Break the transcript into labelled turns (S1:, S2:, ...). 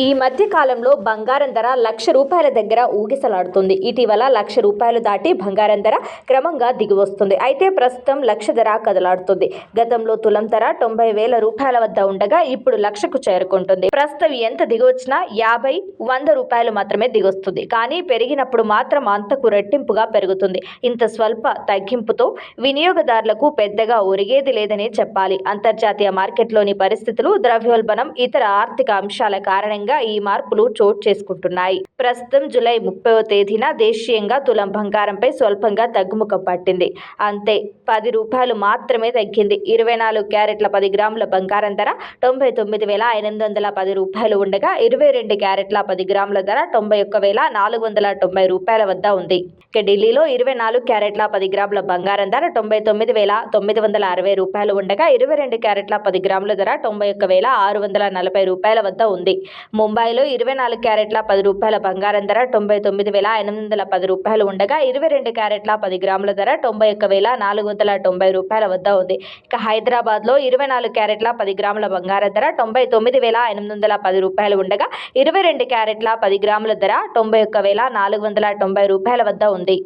S1: ఈ మధ్య కాలంలో బంగారం ధర లక్ష రూపాయల దగ్గర ఊగిసలాడుతుంది. ఇటీవల లక్ష రూపాయలు దాటి బంగారం ధర క్రమంగా దిగివస్తుంది అయితే ప్రస్తుతం లక్ష ధర కదలాడుతుంది. గతంలో తులం ధర తొంభై వేల రూపాయల వద్ద ఉండగా ఇప్పుడు లక్షకు చేరుకుంటుంది. ప్రస్తుతం ఎంత దిగొచ్చినా యాభై వంద రూపాయలు మాత్రమే దిగొస్తుంది కానీ పెరిగినప్పుడు మాత్రం అంతకు రెట్టింపుగా పెరుగుతుంది. ఇంత స్వల్ప తగ్గింపుతో వినియోగదారులకు పెద్దగా ఒరిగేది లేదనే చెప్పాలి. అంతర్జాతీయ మార్కెట్లోని పరిస్థితులు ద్రవ్యోల్బణం ఇతర ఆర్థిక అంశాల కారణంగా ఈ మార్పులు చోటు చేసుకుంటున్నాయి. ప్రస్తుతం జూలై ముప్పైవ తేదీన దేశీయంగా తులం బంగారంపై స్వల్పంగా తగ్గుముఖం పట్టింది. అంతే పది రూపాయలు మాత్రమే తగ్గింది. ఇరవై నాలుగు క్యారెట్ల పది గ్రాముల బంగారం ధర తొంభై తొమ్మిది వేల ఎనిమిది వందల పది రూపాయలు ఉండగా ఇరవై రెండు క్యారెట్ల పది గ్రాముల ధర తొంభై ఒక్క వేల నాలుగు వందల తొంభై రూపాయల వద్ద ఉంది. ఇక ఢిల్లీలో ఇరవై నాలుగు క్యారెట్ల పది గ్రాముల బంగారం ధర తొంభై తొమ్మిది వేల తొమ్మిది వందల అరవై రూపాయలు ఉండగా ఇరవై రెండు క్యారెట్ల పది గ్రాముల ధర తొంభై ఒక్క వేల ఆరు వందల నలభై రూపాయల వద్ద ఉంది. ముంబైలో ఇరవై నాలుగు క్యారెట్ల పది రూపాయల బంగారం ధర తొంభై తొమ్మిది వేల ఎనిమిది వందల పది రూపాయలు ఉండగా ఇరవై రెండు క్యారెట్ల పది గ్రాముల ధర తొంభై ఒక్క వేల నాలుగు వందల తొంభై రూపాయల వద్ద ఉంది. ఇక హైదరాబాద్లో ఇరవై నాలుగు క్యారెట్ల పది గ్రాముల బంగారం ధర తొంభై తొమ్మిది వేల ఎనిమిది వందల పది రూపాయలు ఉండగా ఇరవై రెండు క్యారెట్ల పది గ్రాముల ధర తొంభై ఒక్క వేల నాలుగు వందల తొంభై రూపాయల వద్ద ఉంది.